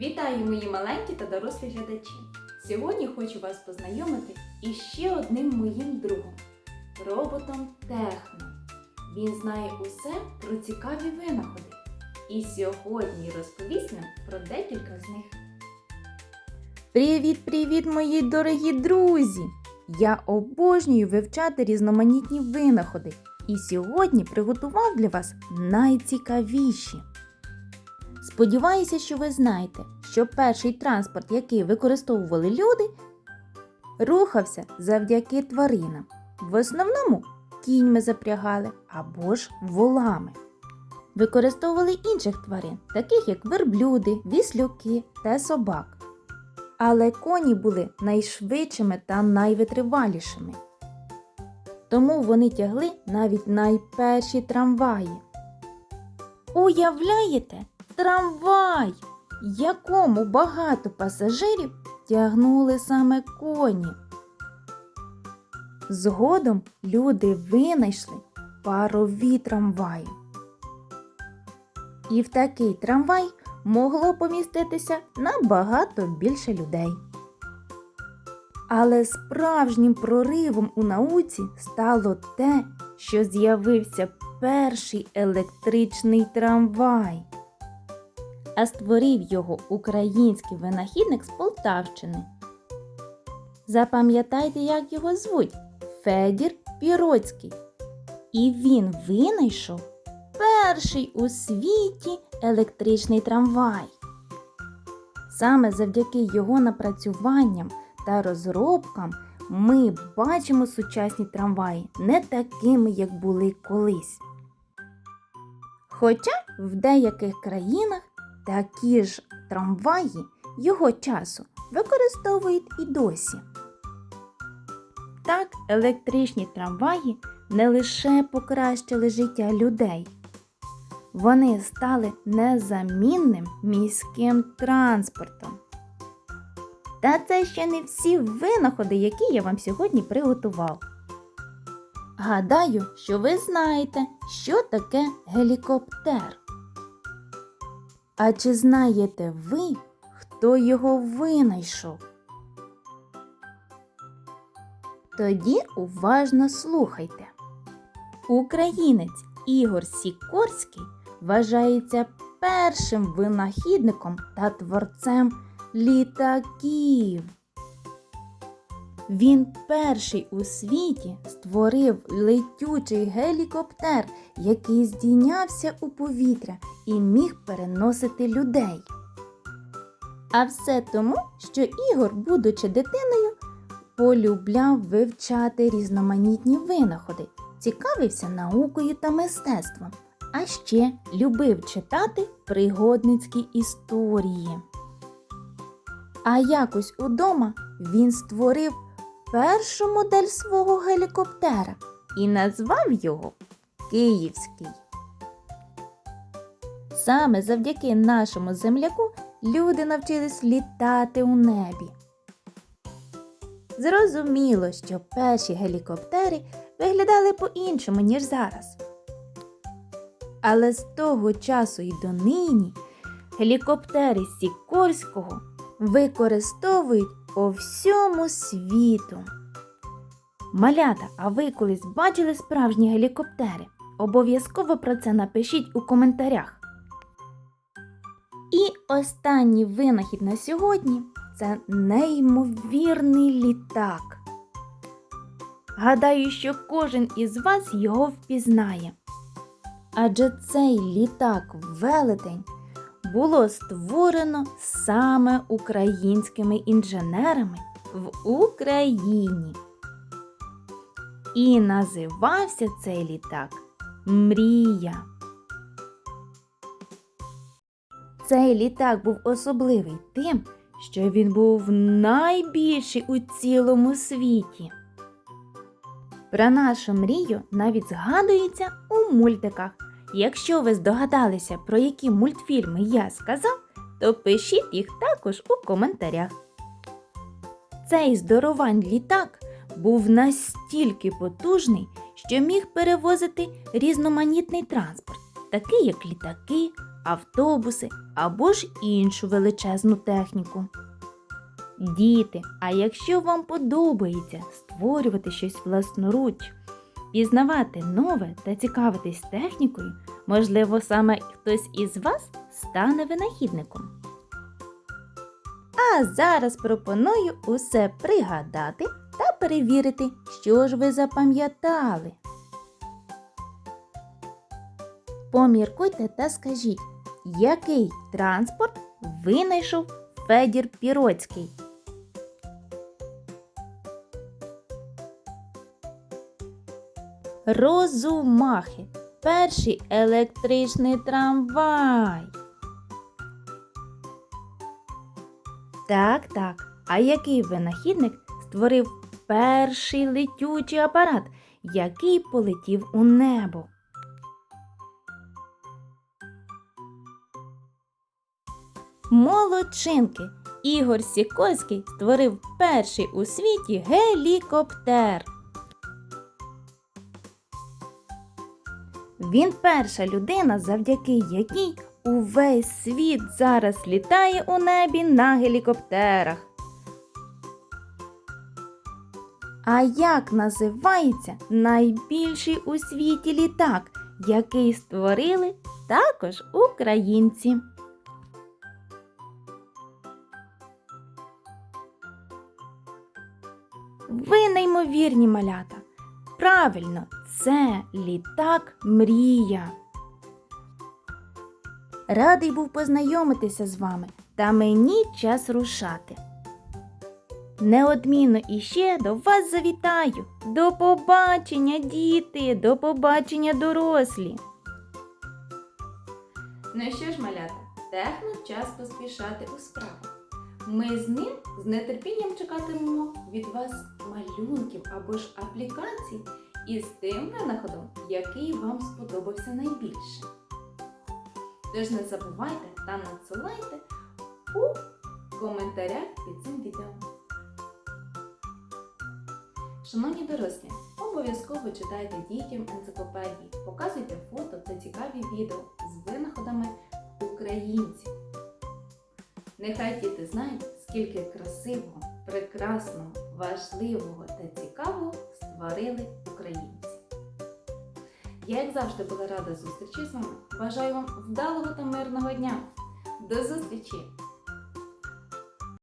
Вітаю мої маленькі та дорослі глядачі! Сьогодні хочу вас познайомити із ще одним моїм другом роботом Техно. Він знає усе про цікаві винаходи і сьогодні розповість нам про декілька з них. Привіт-привіт, мої дорогі друзі! Я обожнюю вивчати різноманітні винаходи і сьогодні приготував для вас найцікавіші. Сподіваюся, що ви знаєте, що перший транспорт, який використовували люди, рухався завдяки тваринам. В основному кіньми запрягали або ж волами. Використовували інших тварин, таких як верблюди, віслюки та собак. Але коні були найшвидшими та найвитривалішими. Тому вони тягли навіть найперші трамваї. Уявляєте, трамвай, якому багато пасажирів тягнули саме коні. Згодом люди винайшли парові трамваї. І в такий трамвай могло поміститися набагато більше людей. Але справжнім проривом у науці стало те, що з'явився перший електричний трамвай. А створив його український винахідник з Полтавщини. Запам'ятайте, як його звуть Федір Піроцький. І він винайшов перший у світі електричний трамвай. Саме завдяки його напрацюванням та розробкам ми бачимо сучасні трамваї не такими, як були колись. Хоча в деяких країнах такі ж трамваї його часу використовують і досі. Так, електричні трамваї не лише покращили життя людей, вони стали незамінним міським транспортом. Та це ще не всі винаходи, які я вам сьогодні приготував. Гадаю, що ви знаєте, що таке гелікоптер. А чи знаєте ви, хто його винайшов? Тоді уважно слухайте. Українець Ігор Сікорський вважається першим винахідником та творцем літаків. Він перший у світі створив летючий гелікоптер, який здійнявся у повітря і міг переносити людей. А все тому, що Ігор, будучи дитиною, полюбляв вивчати різноманітні винаходи, цікавився наукою та мистецтвом, а ще любив читати пригодницькі історії. А якось удома він створив першу модель свого гелікоптера і назвав його Київський. Саме завдяки нашому земляку люди навчились літати у небі. Зрозуміло, що перші гелікоптери виглядали по-іншому, ніж зараз. Але з того часу і донині гелікоптери Сікорського використовують по всьому світу. Малята, а ви колись бачили справжні гелікоптери? Обов'язково про це напишіть у коментарях. І останній винахід на сьогодні це неймовірний літак. Гадаю, що кожен із вас його впізнає. Адже цей літак велетень було створено саме українськими інженерами в Україні. І називався цей літак Мрія. Цей літак був особливий тим, що він був найбільший у цілому світі. Про нашу мрію навіть згадується у мультиках. Якщо ви здогадалися, про які мультфільми я сказав, то пишіть їх також у коментарях. Цей здоровань літак був настільки потужний, що міг перевозити різноманітний транспорт такі як літаки, автобуси або ж іншу величезну техніку. Діти, а якщо вам подобається створювати щось власноруч, пізнавати нове та цікавитись технікою, можливо, саме хтось із вас стане винахідником. А зараз пропоную усе пригадати та перевірити, що ж ви запам'ятали. Поміркуйте та скажіть, який транспорт винайшов Федір Піроцький? Розумахи. Перший електричний трамвай. Так, так. А який винахідник створив перший летючий апарат, який полетів у небо? Молодчинки! Ігор Сікольський створив перший у світі гелікоптер. Він перша людина, завдяки якій увесь світ зараз літає у небі на гелікоптерах. А як називається найбільший у світі літак, який створили також українці? Ви неймовірні малята. Правильно, це літак мрія. Радий був познайомитися з вами, та мені час рушати. Неодмінно іще до вас завітаю. До побачення, діти, до побачення, дорослі. Ну що ж, малята, техно час поспішати у справах. Ми з ним з нетерпінням чекатимемо від вас малюнків або ж аплікацій із тим винаходом, який вам сподобався найбільше. Тож не забувайте та надсилайте у коментарях під цим відео. Шановні дорослі, обов'язково читайте дітям енциклопедії, показуйте фото та цікаві відео з винаходами українців. Нехай діти знають, скільки красивого, прекрасного, важливого та цікавого створили українці. Я, як завжди, була рада зустрічі з вами. Бажаю вам вдалого та мирного дня. До зустрічі!